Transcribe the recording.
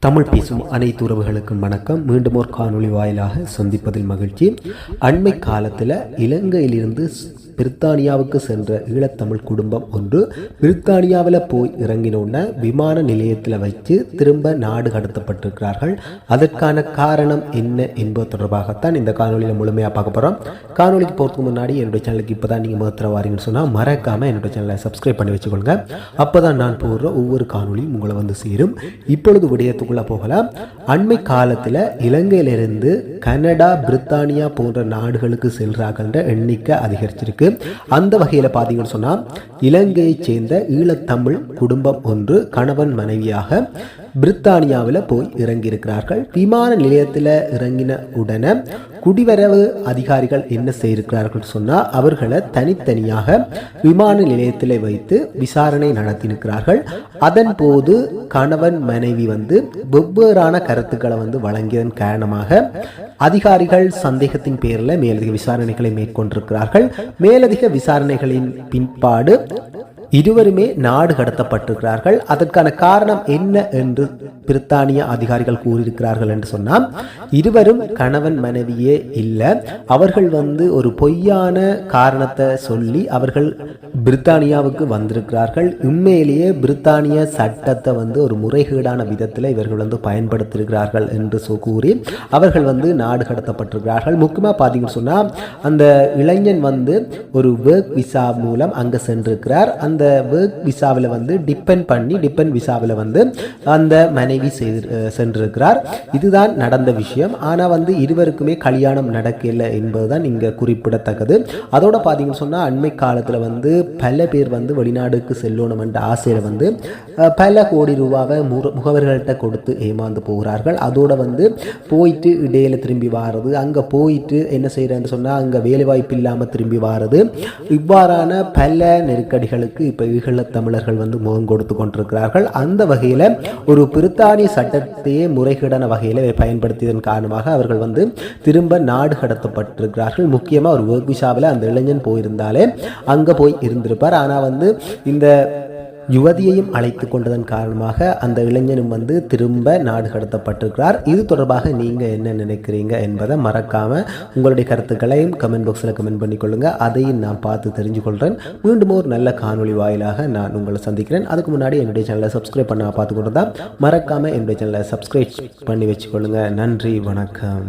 தமிழ் பேசும் அனைத்து உறவுகளுக்கும் வணக்கம். மீண்டும் ஒரு காணொளி வாயிலாக சந்திப்பதில் மகிழ்ச்சி. அண்மை காலத்தில் இலங்கையிலிருந்து பிரித்தானியாவுக்கு சென்ற ஈழத்தமிழ் குடும்பம் ஒன்று. பிரித்தானியாவில் போய் இறங்கினோன்ன விமான நிலையத்தில் வைத்து திரும்ப நாடு கடத்தப்பட்டிருக்கிறார்கள். அதற்கான காரணம் என்ன என்பது தொடர்பாகத்தான் இந்த காணொலியில் முழுமையாக பார்க்க போகிறோம் காணொலிக்கு போகிறதுக்கு முன்னாடி என்னுடைய சேனலுக்கு இப்போ தான் நீங்கள் முதல்ல வாரீங்கன்னு சொன்னால் மறக்காமல் என்னுடைய சேனலை சப்ஸ்கிரைப் பண்ணி வச்சுக்கொள்ளுங்க அப்போ தான் நான் போடுற ஒவ்வொரு காணொலியும் உங்களை வந்து சேரும். இப்பொழுது விடயத்துக்குள்ளே போகலாம். அண்மை காலத்தில் இலங்கையிலிருந்து கனடா பிரித்தானியா போன்ற நாடுகளுக்கு செல்றாங்கன்ற எண்ணிக்கை அதிகரிச்சிருக்கு. அந்த வகையில் பார்த்தீங்கன்னு சொன்னால் இலங்கையைச் சேர்ந்த ஈழத்தமிழ் குடும்பம் ஒன்று கணவன் மனைவியாக பிரித்தானியாவில் போய் இறங்கியிருக்கிறார்கள். விமான நிலையத்தில் இறங்கின உடனே குடிவரவு அதிகாரிகள் என்ன செய்திருக்கிறார்கள் சொன்னால் அவர்களை தனித்தனியாக விமான நிலையத்தில் வைத்து விசாரணை நடத்தியிருக்கிறார்கள். அதன் போது கணவன் மனைவி வந்து வெவ்வேறான கருத்துக்களை வந்து வழங்கியதன் காரணமாக அதிகாரிகள் சந்தேகத்தின் பேரில் மேலதிக விசாரணைகளை மேற்கொண்டிருக்கிறார்கள். மேலதிக விசாரணைகளின் பின்பாடு இருவருமே நாடு கடத்தப்பட்டிருக்கிறார்கள். அதற்கான காரணம் என்ன என்று பிரித்தானிய அதிகாரிகள் கூறியிருக்கிறார்கள் என்று சொன்னால் இருவரும் கணவன் மனைவியே இல்லை. அவர்கள் வந்து ஒரு பொய்யான காரணத்தை சொல்லி அவர்கள் பிரித்தானியாவுக்கு வந்திருக்கிறார்கள். உண்மையிலேயே பிரித்தானிய சட்டத்தை வந்து ஒரு முறைகேடான விதத்தில் இவர்கள் வந்து பயன்படுத்தியிருக்கிறார்கள் என்று கூறி அவர்கள் வந்து நாடு கடத்தப்பட்டிருக்கிறார்கள். முக்கியமாக பார்த்தீங்கன்னு சொன்னால் அந்த இளைஞன் வந்து ஒரு ஒர்க் விசா மூலம் அங்கே சென்றிருக்கிறார். அந்த ஒர்க் விசாவில் வந்து டிபெண்ட் பண்ணி டிபெண்ட் விசாவில் வந்து அந்த மனைவி செய்து சென்றிருக்கிறார். இதுதான் நடந்த விஷயம். ஆனால் வந்து இருவருக்குமே கல்யாணம் நடக்கலை என்பதுதான் இங்கே குறிப்பிடத்தக்கது. அதோட பார்த்தீங்கன்னு சொன்னால் அண்மை காலத்தில் வந்து பல பேர் வந்து வெளிநாடுக்கு செல்லணுமென்ற ஆசையில் வந்து பல கோடி ரூபாவை முக முகவர்கள்ட்ட கொடுத்து ஏமாந்து போகிறார்கள். அதோட வந்து போயிட்டு இடையில திரும்பி வாரது அங்கே போயிட்டு என்ன செய்கிறேன்னு சொன்னால் அங்கே வேலைவாய்ப்பு இல்லாமல் திரும்பி வாரது. இவ்வாறான பல நெருக்கடிகளுக்கு இப்போ ஈழ தமிழர்கள் வந்து முகம் கொடுத்து கொண்டிருக்கிறார்கள். அந்த வகையில் ஒரு பிரித்தானிய சட்டத்தையே முறைகேடான வகையில் பயன்படுத்தியதன் காரணமாக அவர்கள் வந்து திரும்ப நாடு கடத்தப்பட்டிருக்கிறார்கள். முக்கியமாக ஒரு ஒர்க் அந்த இளைஞன் போயிருந்தாலே அங்கே போய் இருந்திருப்பார். ஆனால் வந்து இந்த யுவதியையும் அழைத்து கொண்டதன் காரணமாக அந்த இளைஞனும் வந்து திரும்ப நாடு கடத்தப்பட்டிருக்கிறார். இது தொடர்பாக நீங்கள் என்ன நினைக்கிறீங்க என்பதை மறக்காமல் உங்களுடைய கருத்துக்களையும் கமெண்ட் பாக்ஸில் கமெண்ட் பண்ணிக்கொள்ளுங்க. அதையும் நான் பார்த்து தெரிஞ்சு கொள்கிறேன் மீண்டும் ஒரு நல்ல காணொளி வாயிலாக நான் உங்களை சந்திக்கிறேன். அதுக்கு முன்னாடி என்னுடைய சேனலை சப்ஸ்கிரைப் பண்ண பார்த்து கொண்டு தான் மறக்காமல் என்னுடைய சேனலை சப்ஸ்கிரைப் பண்ணி வச்சுக்கொள்ளுங்க. நன்றி வணக்கம்.